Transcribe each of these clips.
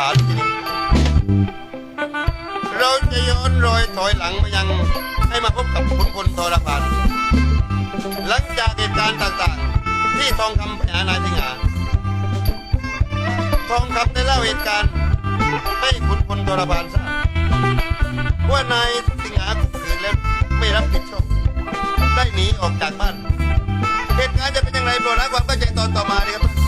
ฐาเราจะย้อนรอยถอยหลังมายังให้มาพบกับคุณพลทรพันหลังจากเหตุการณ์ต่างๆ ที่ทองคำแปหานายสิงหาทองคำได้เล่าเหตุการณ์ให้คุณพลทรพันทราบว่านายสิงหาข่มคืนแล้วไม่รับผิดชอบได้หนีออกจากบ้านเหตุการณ์จะเป็นอย่างไรโปรดรับความเข้าใจตอนต่อมาเลครับ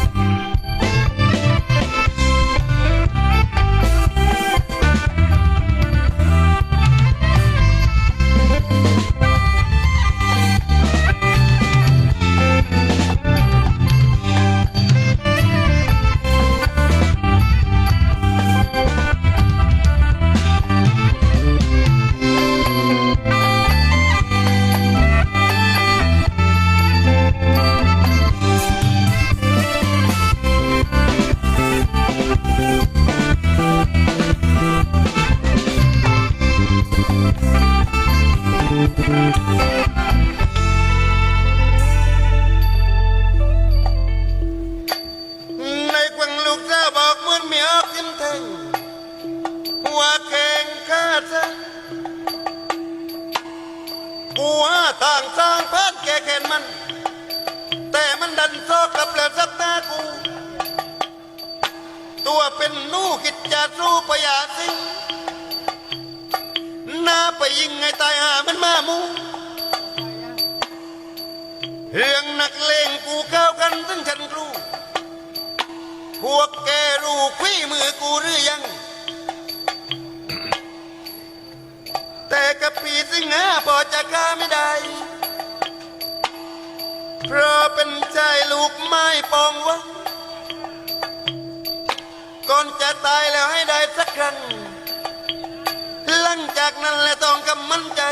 วี่มือกูหรือยัง แต่กับปีสิงหาพอจะฆ่าไม่ได้ เพราะเป็นใจลูกไม้ปองวะก่อนจะตายแล้วให้ได้สักครั้ง หลังจากนั้นแหละต้องกำมั่นใจ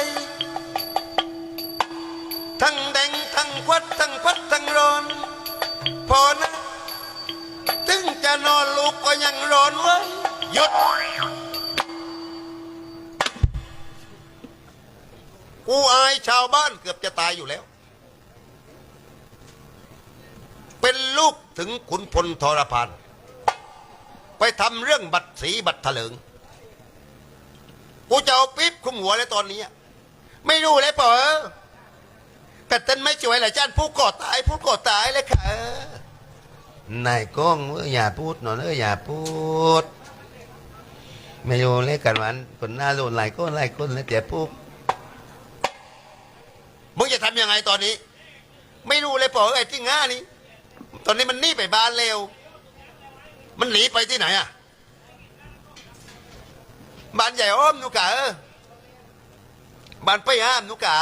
ทั้งแดงทั้งควัดทั้งพัดทั้งร้อน พอนะ ถึงจะนอนลูกก็ยังร้อนไว้หยุด กูอายชาวบ้านเกือบจะตายอยู่แล้ว เป็นลูกถึงขุนพลทรพาน ไปทำเรื่องบัตรสีบัตรเถลิง กูจะเอาปิ๊บคุมหัวเลยตอนนี้ ไม่รู้เลยเปล่าเออแต่ท่านไม่ช่วยหลายจ้านผู้ก่อตายผู้ก่อตายเลยค่ะ นายก้องเอออย่าพูดหนอนเอออย่าพูดไม่รู้เลยกันวันคนหน้าโดนหลายคนหลายคนแล้วแต่พูดมึงจะทำยังไงตอนนี้ ไม่รู้เลยปล่าไอ้ที่ง่านี่ตอนนี้มันหนีไปบ้านเร็ว มันหนีไปที่ไหนอะบ้านใหญ่อ้อมนุกะเออบ้านไปห้ามนุกะ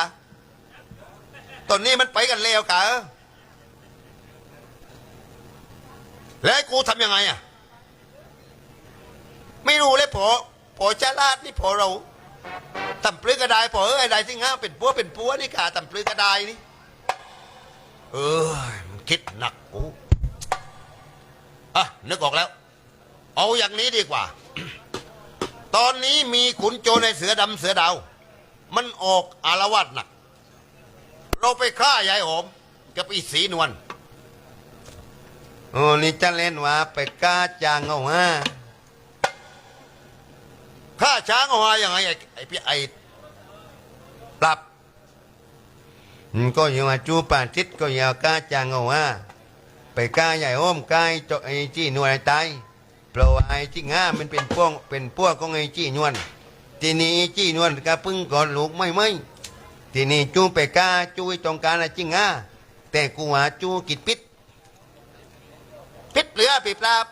ตอนนี้มันไปกันเร็วกะเออ แล้วกูทำยังไงอะ ไม่รู้เลยพอพอจะลาดนี่พอเราตำปลือกระไดพอเอ้ยไอ้ใดที่ง่าเป็นปัวเป็นปัวนี่กาตำปลือกระไดนี่ เออมันคิดหนักกูอะนึกออกแล้ว เอาอย่างนี้ดีกว่า ตอนนี้มีขุนโจในเสือดำเสือดาว มันออกอารวาสหนัก เราไปฆ่ายายหอมกับอีสีนวล โอ้นี่จะเล่นว่าไปกล้าจางเอาฮะฆ่าช้างเอาไว้ยังไงไอ้ไอ้พี่ไอ้ปรับอืมก็อย่ามาจูป่าทิศก็อย่ากล้าจางเอาฮะไปกล้าใหญ่อ้อมกายจไอ้จี้นวลตายเพราะว่าไอ้จี้ง่ามันเป็นพวกเป็นพวกของไอ้จี้นวลทีนี้ไอจี้นวลก็พึ่งก่อนลูกไม่ไม่ทีนี้จูไปกล้าจูไอ้ต้องการไอ้จี้ง่าแต่กูว่าจูกิดปิด พิษเหลือปีปราบ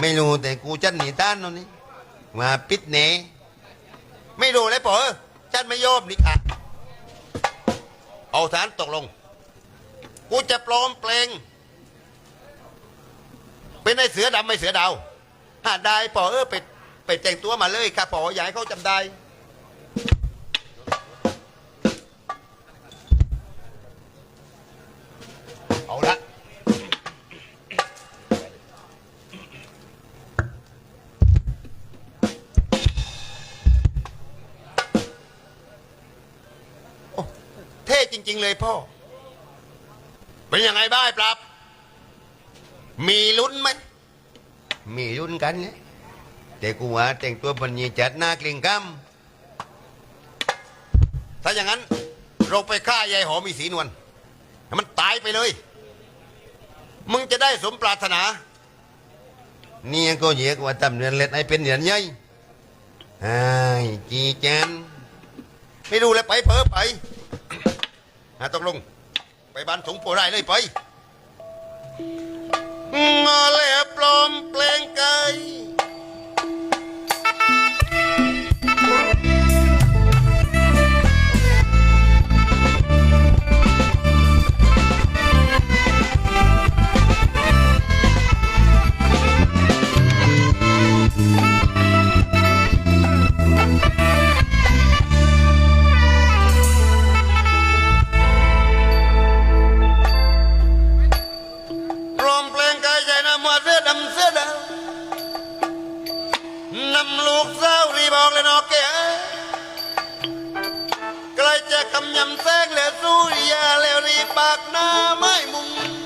ไม่รู้แต่กูจัดหนีต้านตรงนี้ว่าปิดเนไม่รู้เลยปล่าเออฉันไม่ยอมนี่ค่ะเอาฐานตกลง กูจะปลอมเปลง เป็นไอ้เสือดำไม่เสือดาวหาได้ปอเออไปไปแต่งตัวมาเลยค่ะปออยากให้เขาจำได้ ริง ๆ เลยพ่อ เป็นยังไงบ้างไอ้ปรับ มีลุ้นไหมมีรุ่นกันไงแต่กูว่าแต่งตัวปัญญีจัดหน้าเกรงกำถ้าอย่างนั้น เราไปฆ่ายายหอมีสีนวลให้มันตายไปเลย มึงจะได้สมปรารถนานี่ก็เรียกว่าทำเรือนเล็ดให้เป็นเรือนใหญ่ไอ้จีจันไม่รู้แล้วไปเพอไป หาตกลง ไปบ้านสงโปรได้เลยไปงอเล่ปลอมแปลงไกาย จะคำยำแทรกเหลือสู้ยาแล้วรีปากหน้าไม่มุง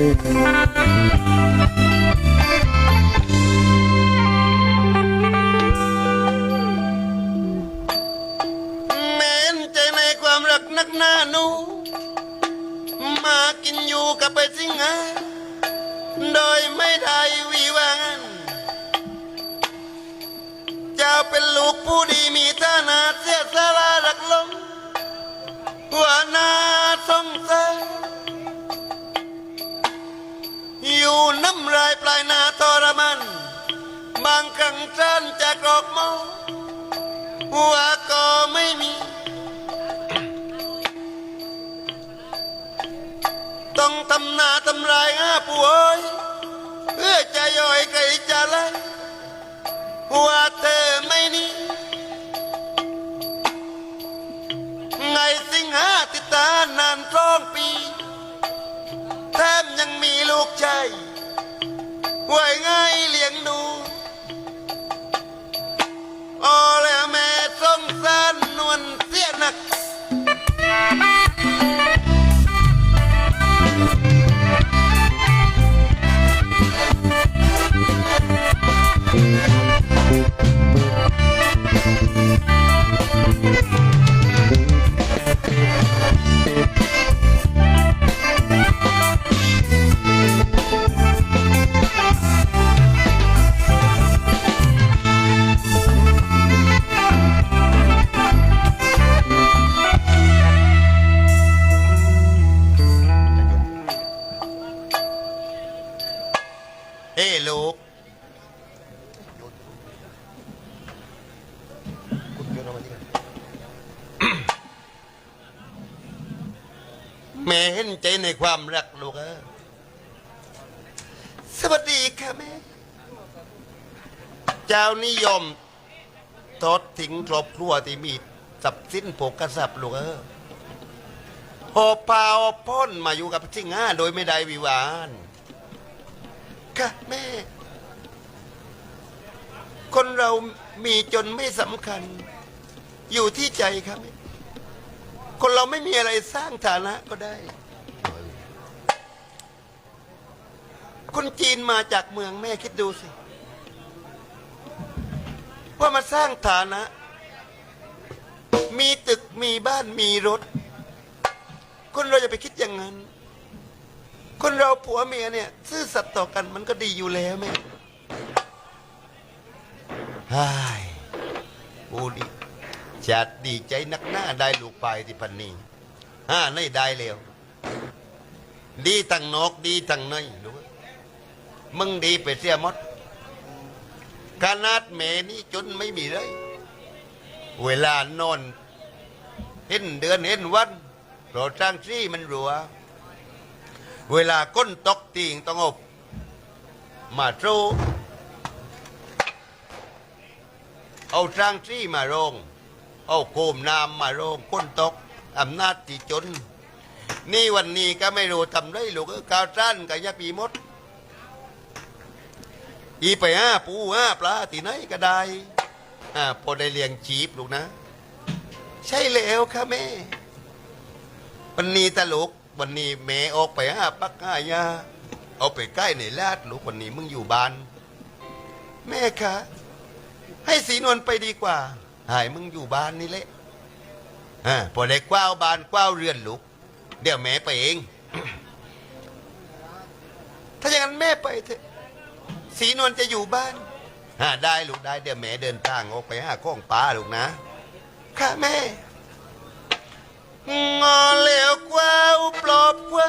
แม้นใจในความรักนักหน้าหนู มากินอยู่กับไปสิงหาโดยไม่ได้วีวางเจ้าเป็นลูกผู้ดีมีฐานะเสียสละรักลงหัวหน้าสงสาร อยู่น้ำลายปลายนาทรมัน บางครั้งฉันจะกรอกมอหัวก็ไม่มี ต้องทำหน้าทำลายอาป่วยเพื่อจะย่อยไก่จะไล่หัวเธอ ลูกชายไว้ง่ายเลี้ยงดู เห็นใจในความรักลูกเออสวัสดีค่ะแม่ เจ้านิยมทอดทิ้งครอบครัวที่มีทรัพย์สินโภกรัพย์ลูกเออหอบพาหอบพ้นมาอยู่กับจิงห้าโดยไม่ได้วิวาห์ค่ะแม่ คนเรามีจนไม่สำคัญ อยู่ที่ใจครับ คนเราไม่มีอะไรสร้างฐานะก็ได้ คนจีนมาจากเมืองแม่คิดดูสิ ว่ามาสร้างฐานะ มีตึกมีบ้านมีรถ คนเราจะไปคิดอย่างนั้น คนเราผัวเมียเนี่ย ซื่อสัตย์ต่อกันมันก็ดีอยู่แล้วแม่ไอ้าย กูดีจัดดีใจนักหน้าได้ลูกไปที่พันนีห้าในได้แล้วดีทั้งนอกดีทั้งในรู้มึงดีไปเสียหมดขนาดแม่นี่จนไม่มีเลย เวลานอน เห็นเดือนเห็นวันโปรดสร้างซี่มันรัว เวลาก้นตกติงต้องอบมาโซเอาสร้างซี่มาโรง เอาโคมน้ำมาโรงก้นตกอำนาจที่จน นี่วันนี้ก็ไม่รู้ทำไรลูกเอ้ยกาวสั้นกับยาปีมด อีไปห้าปูห้าปลาที่ไหนก็ได้อ่าพอได้เลี้ยงชีพลูกนะ ใช่แล้วค่ะแม่ วันนี้ตลกวันนี้แม่ออกไปห้าปักห้ายาเอาไปใกล้ในลาดลูกวันนี้มึงอยู่บ้าน แม่คะให้สีนวลไปดีกว่า หายมึงอยู่บ้านนี่แหละอ่าพอได้กว้าวบ้านกว้าวเรือนลูกเดี๋ยวแม่ไปเอง ถ้าอย่างนั้นแม่ไปเถอะสีนวลจะอยู่บ้านฮะได้ลูกได้เดี๋ยวแม่เดินทางออกไปหาข้องป้าลูกนะ ค่ะแม่ งอเหลวกว้าวปลอบกว้า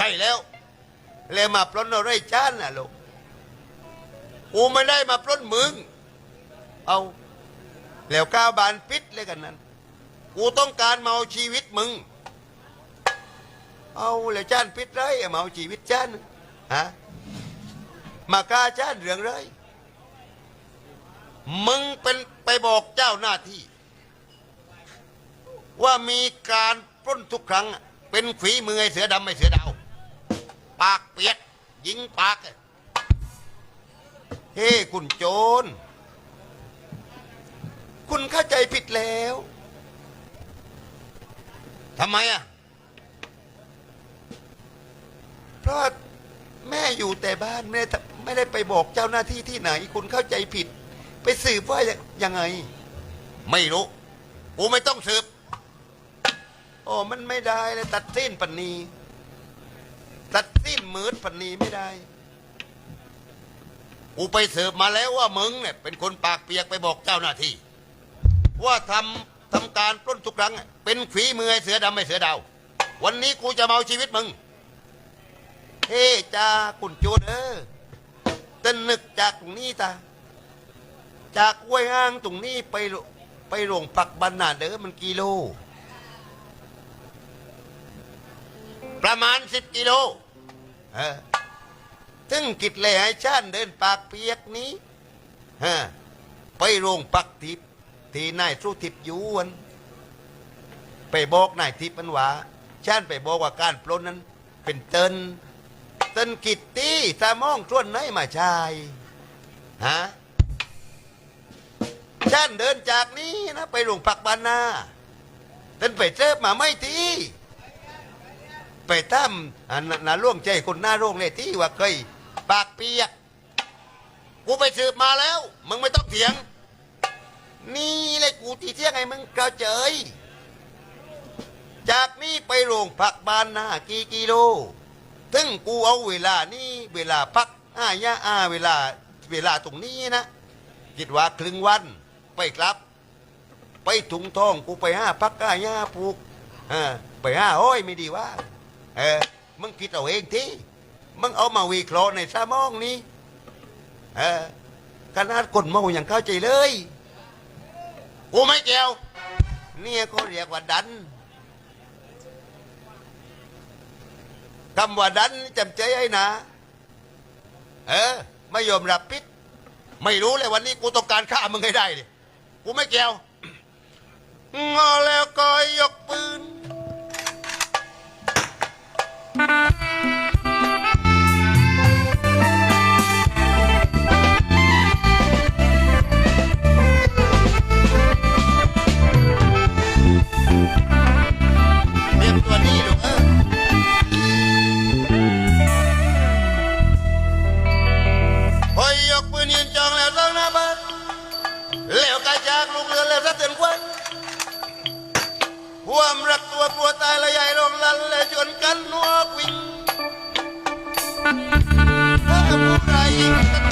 ใช่แล้ว แล้วมาปล้นอะไรจ้านน่ะลูกกูไม่ได้มาปล้นมึง เอาแล้วก้าวบานปิดเลยกันนั้น กูต้องการเอาชีวิตมึง เอาแล้วจ้านปิดไรเอาชีวิตจ้านฮะมาก้าจ้านเรื่องไรมึงเป็นไปบอกเจ้าหน้าที่ ว่ามีการปล้นทุกครั้ง เป็นฝีมือไอเสือดำไอเสือดาว ปากเปียกยิงปาก เฮ้คุณโจร คุณเข้าใจผิดแล้วทำไมอะ เพราะแม่อยู่แต่บ้านไม่ได้ไม่ได้ไปบอกเจ้าหน้าที่ที่ไหน คุณเข้าใจผิด ไปสืบว่ายังไง ไม่รู้กูไม่ต้องสืบ โอ้มันไม่ได้เลยตัดสิ้นปันนีน มืดปันนีไม่ได้ กูไปสืบมาแล้วว่ามึงเนี่ยเป็นคนปากเปียกไปบอกเจ้าหน้าที่ ว่าทำทำการปล้นทุกครั้ง เป็นฝีมือไอ้เสือดำไอ้เสือดาว วันนี้กูจะมาเอาชีวิตมึง เฮ้จ้าคุณโจรเออต้นนึกจากตรงนี้ตาจากห้วยอ้างตรงนี้ไปโรไปโรงปักบันนาเด้อมันกิโล ประมาณสิบกิโล ถึงกิดเลยให้ชานเดินปากเปียกนี้ฮไปโรงปักทิพที่นายสู้ทิพยวน ไปบอกนายทิพมันว่าชานไปบอกว่าการปล้นนั้น เป็นเตินเตินกิตตี้ตามองส่วนไหนมาชายฮะฉันเดินจากนี้นะ ไปโรงพักบานนาเดินไปเจอมาไม่ที ไปตั้มอันน่ะล่วงใจคนหน้าโรงเลยที่ว่าเคยปากเปียก กูไปสืบมาแล้ว มึงไม่ต้องเถียง นี่เลยกูที่เที่ยงไงมึงกระเจย จากนี้ไปโรงพักบานนากี่กิโล ถึงกูเอาเวลานี่เวลาพักอ้ายะอาเวลาเวลาตรงนี้นะ คิดว่าครึ่งวัน ไปครับ ไปถุงทองกูไปห้าพักก้าย่าปลูกเออไปห้าอ้อยไม่ดีว่า เออ มึงคิดเอาเองที่มึงเอามาวิเคราะห์ในสมองนี้ เออขนาดคนเมาอย่างเข้าใจเลยกูไม่เกี่ยวเนี่ยเขาเรียกว่าดันคำว่าดันจำใจให้นะ เออ ไม่ยอมรับผิด ไม่รู้เลยวันนี้กูต้องการฆ่ามึงให้ได้ดิ กูไม่เกี่ยวงอแล้วก็ยกปืน เตรียมตัวนี่ลูกเออพอยยกปืนยืนจองแล้วต้องหน้าบ้านแล้วกระจากลูกเรือแล้วสะเตือนควันความรักตัวกลัวตายและใหญ่ลงลันและชวนกันนัว พื่อ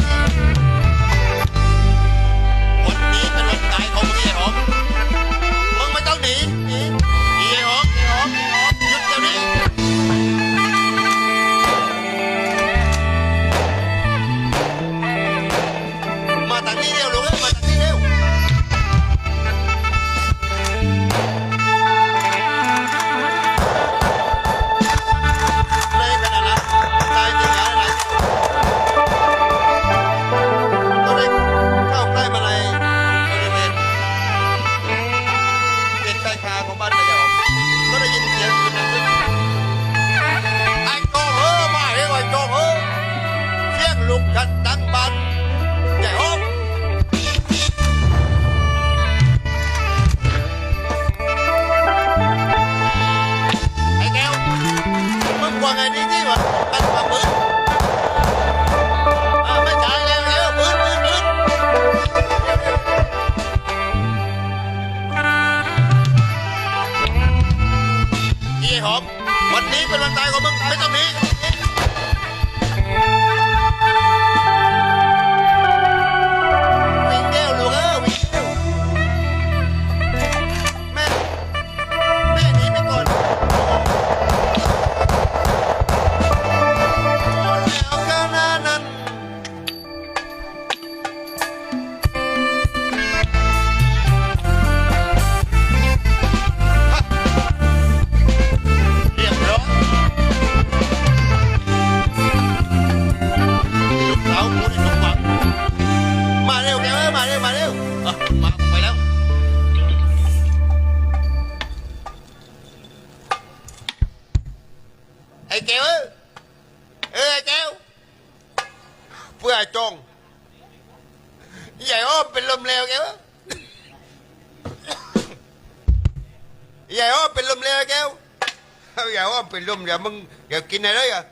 เป็นลมเดี๋ยวมึงเดี๋ยวกินอะไรอะ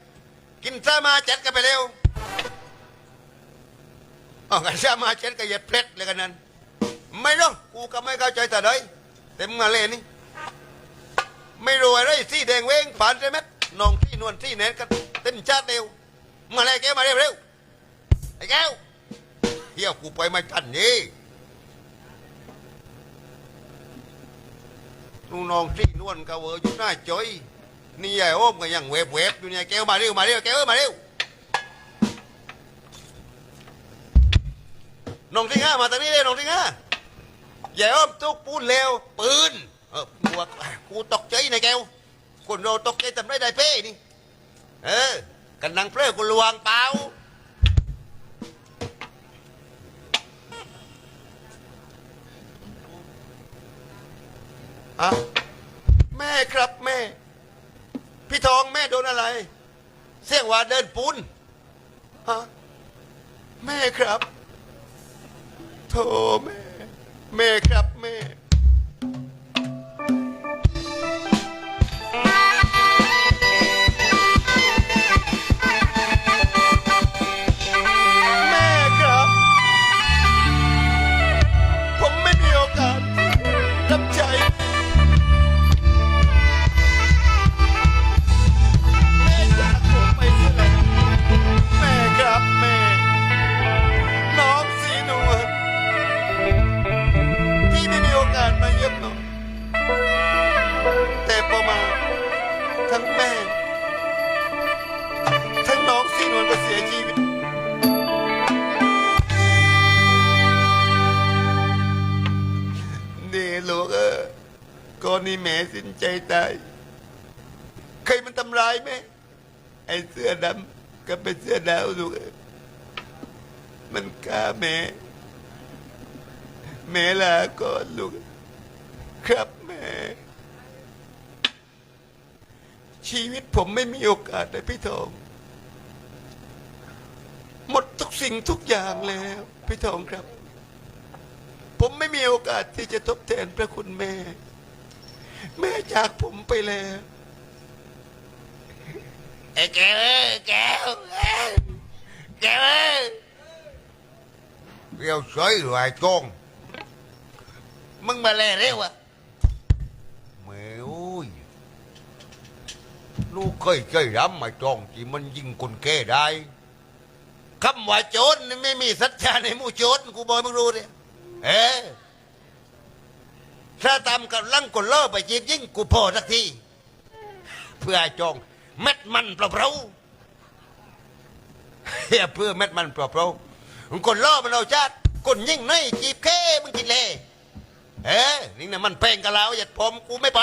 กินซามาเจัดกันไปเร็วเอากันซะมาเช็ดกระเหย็ดเพล็ดเลยกันนั้น ไม่รู้กูก็ไม่เข้าใจแต่ใดเต็มมาเลยนี่ไม่รู้อะไรที่แดงเว้งผ่านใช่ไหมน้องที่นวลที่เน็ตกันเต้นชาติเร็วมาเลยแกมาเร็วเร็วไอ้แก้วเฮียกูไปไม่ทันนี่ลูกน้องที่นวลกะเวออยู่หน้าจอย นี่ใหญ่โอ้มก็ยังเวบเวบอยู่เนี่ยแก้วมาเร็วมาเร็วแก้วเอ้ยมาเร็วน้องที่ห้ามาตอนนี้เลยน้องที่ห้าอย่อ้มตุกปูนเลวปืนเออกูว่ากูตกใจนะแกวคนเราตกใจทำได้ได้เป้นี่เออกันนังเพลอกูลวงเปล่าอะแม่ครับแม่ พี่ทองแม่โดนอะไร เสี่ยงว่าเดินปูนฮะแม่ครับโธ่แม่ แม่ครับแม่ กับเป็นเสื้วลูกมันฆ่าแม่แม่ลาก่อนลูก ครับแม่ ชีวิตผมไม่มีโอกาสเลยพี่ทอง หมดทุกสิ่งทุกอย่างแล้ว พี่ทองครับ ผมไม่มีโอกาสที่จะทดแทนพระคุณแม่ แม่จากผมไปแล้ว ไอ้แก้วเอ้ยแก้วเอ้ยแก้วเอ้ยเรียวสวยหลายจงมึงมาเลยเร็วอะแม่โอ้ยลูกเคยเคยรำมาจองที่มันยิงคนแก่ได้คำว่าโจรนี่ไม่มีสัจจาในหมู่โจรกูบอกให้มึงรู้เนี่ยเออถ้าตามกับลังกนล่อไปจีบยิ่งกูพอสักที เพื่อจอง เม็ดมันเปล่าๆเฮียเพื่อเม็ดมันเปล่าๆมึงคนล่อมันเอาชาติคนยิ่งในจีบแค่มึงกินเลยเอ้นี่นะมันแพงกับเราอย่าผมกูไม่ไป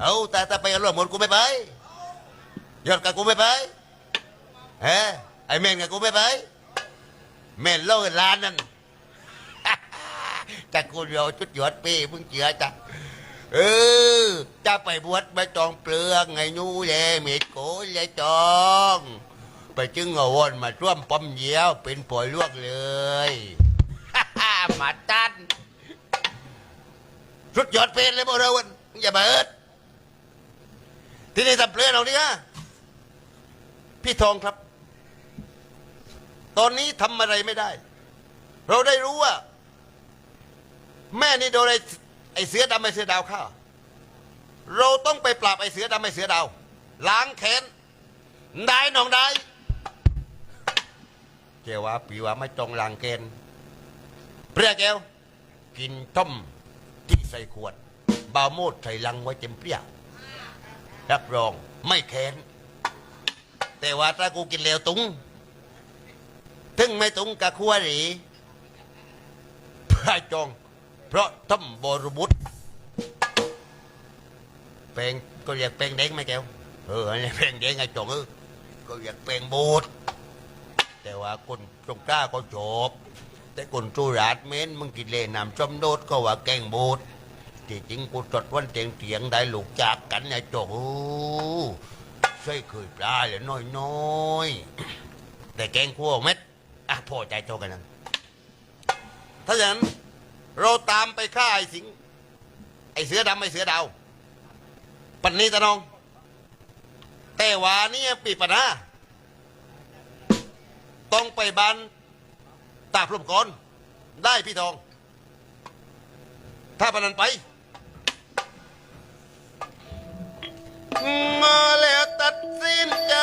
เอาแต่ถ้าไปร่วมหมดกูไม่ไปยอดกับกูไม่ไปเอ้ไอเมนกับกูไม่ไปเมนโลกล้านนั่นแต่กูเดียวชุดยอดปีมึงเจือจ้ะ เออ จะไปบวชไม่จองเปลืองไงยูเลยเมีดโกเลยจอง ไปจึงเอาวนมาร่วมปอมเยี่ยวเป็นปล่อยลวกเลยฮ่ามาตันสุดยอดเป็นเลยโมเราวันอย่าเอิด ที่นี่ทำเพลงเราเนี่ยพี่ทองครับ ตอนนี้ทำอะไรไม่ได้ เราได้รู้ว่า แม่นี่โดน ไอเสือดำไอเสือดาวฆ่าเราต้องไปปราบไอเสือดำไอเสือดาวล้างแค้นได้หนองได้เจ้าว่าปีว่าไม่จองล้างแค้นเปรี้ยแก้วกินต้มที่ใส่ขวดบาวโมดใส่ลังไว้เต็มเปรี้ยรับรองไม่แค้นแต่ว่าถ้ากูกินเหลวตุงถึงไม่ตุงกะคัวหรีพระจง เพราะต้มบรบุตรแปลงก็เรียกแปลงแดงไหมแก้วเอออันนี้แปลงแดงไงจงเออก็เรียกแปลงบูดแต่ว่าคนตรงกล้าก็จบ แต่คนสุราษฎร์เม้นมึงกินเล่นำจอมโดดก็ว่าแกงบูดที่จริงกูจดวันเตียงเตียงได้ลูกจากกันไงจกโอ้ใช่เคยปลาเลยน้อยน้อยแต่แกงคั่วเม็ดอะพอใจโตกันนั้นถ้าอย่างนั้น เราตามไปฆ่าไอ้สิงไอ้เสือดำไอ้เสือดาวปันนี้ตะนอง แต่ว่านี่ปีปัญหาต้องไปบ้านตาพรมก่อนได้พี่ทอง ถ้าพนันไปมาแล้วตัดสินใจ